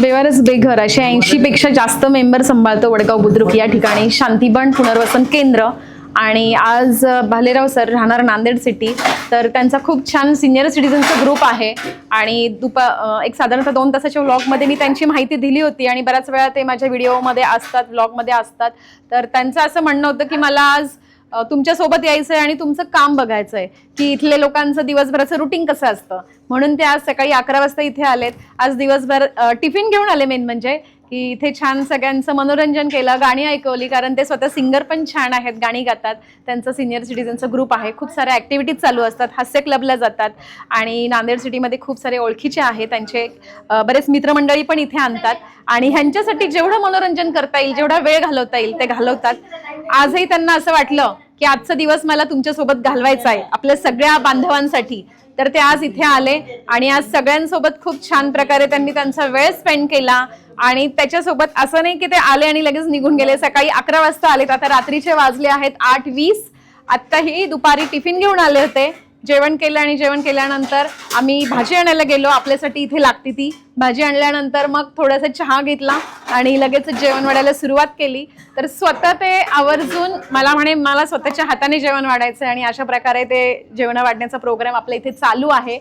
बेवारस बेघर असे ऐंशी पेक्षा जास्त मेंबर सांभाळतो वडगाव बुद्रुक या ठिकाणी. शांतीबन पुनर्वसन केंद्र आणि आज भालेराव सर राहणार नांदेड सिटी तर त्यांचा खूप छान सिनियर सिटीजनचा ग्रुप आहे. आणि दुपा एक साधारणतः दोन तासाच्या व्लॉगमध्ये मी त्यांची माहिती दिली होती आणि बऱ्याच वेळा ते माझ्या व्हिडिओमध्ये असतात व्लॉगमध्ये असतात. तर त्यांचं असं म्हणणं होतं की मला आज तुमच्यासोबत यायचं आहे आणि तुमचं काम बघायचं आहे की इथले लोकांचं दिवसभराचं रुटीन कसं असतं. म्हणून ते आज सकाळी अकरा वाजता इथे आलेत. आज दिवसभर टिफिन घेऊन आले मेन म्हणजे की इथे छान सगळ्यांचं मनोरंजन केलं गाणी ऐकवली कारण ते स्वतः सिंगर पण छान आहेत गाणी गातात. त्यांचं सिनियर सिटीजनचा ग्रुप आहे. खूप साऱ्या ॲक्टिव्हिटीज चालू असतात. हास्य क्लबला जातात. आणि नांदेड सिटीमध्ये खूप सारे ओळखीचे आहे त्यांचे बरेच मित्रमंडळी पण इथे आणतात. आणि ह्यांच्यासाठी जेवढं मनोरंजन करता येईल जेवढा वेळ घालवता येईल ते घालवतात. आजही त्यांना असं वाटलं की आजचा दिवस मला तुमच्यासोबत घालवायचा आहे आपल्या सगळ्या बांधवांसाठी. तर ते आज इथे आले आणि आज सगळ्यांसोबत खूप छान प्रकारे त्यांनी त्यांचा वेळ स्पेंड केला आणि त्याच्यासोबत असं नाही की ते आले आणि लगेच निघून गेले. सकाळी अकरा वाजता आलेत आता रात्रीचे वाजले आहेत आठ वीस. आत्ताही दुपारी टिफिन घेऊन आले होते. जेवण केलं आणि जेवण केल्यानंतर आम्ही भाजी आणायला गेलो. आपल्यासाठी इथे लागते ती. भाजी आणल्यानंतर मग थोडासा चहा घेतला आणि लगेच जेवण वाढायला सुरुवात केली. तर स्वतः ते आवर्जून मला म्हणे मला स्वतःच्या हाताने जेवण वाढायचं आणि अशा प्रकारे ते जेवण वाढण्याचा प्रोग्राम आपल्या इथे चालू आहे.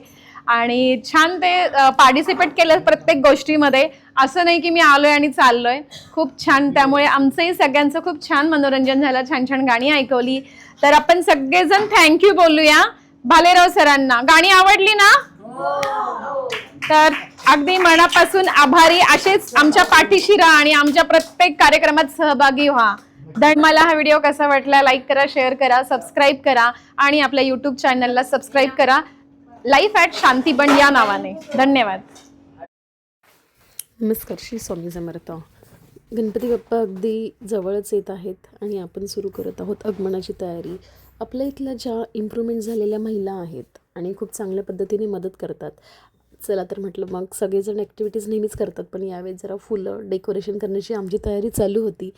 आणि छान ते पार्टिसिपेट केलं प्रत्येक गोष्टीमध्ये. असं नाही की मी आलोय आणि चाललोय. खूप छान. त्यामुळे आमचंही सगळ्यांचं खूप छान मनोरंजन झालं. छान छान गाणी ऐकवली. तर आपण सगळेजण थँक्यू बोलूया. भालेराव सरांना. गाणी आवडली ना? तर अगदी मनापासून आभारी. असेच आमच्या पाठीशी राहा आणि आमच्या प्रत्येक कार्यक्रमात सहभागी व्हा. धन मला हा व्हिडिओ कसा वाटला लाईक करा शेअर करा सबस्क्राईब करा आणि आपल्या युट्यूब चॅनलला सबस्क्राईब करा. लाईफ ॲट शांतीबन या नावाने. धन्यवाद. नमस्कार श्री स्वामी समर्थ. गणपती बाप्पा अगदी जवळच येत आहेत आणि आपण सुरू करत आहोत आगमनाची तयारी. आपल्या इथल्या ज्या इम्प्रूव्हमेंट झालेल्या महिला आहेत आणि खूप चांगल्या पद्धतीने मदत करतात. चला तर म्हटलं मग सगळेजण ॲक्टिव्हिटीज नेहमीच करतात पण यावेळेस जरा फुलं डेकोरेशन करण्याची आमची तयारी चालू होती.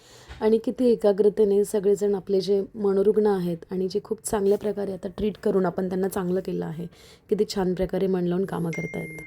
आणि किती एकाग्रतेने सगळेजण आपले जे मनोरुग्ण आहेत आणि जे खूप चांगल्या प्रकारे आता ट्रीट करून आपण त्यांना चांगलं केलं आहे. किती छान प्रकारे मन लावून कामं करतायत.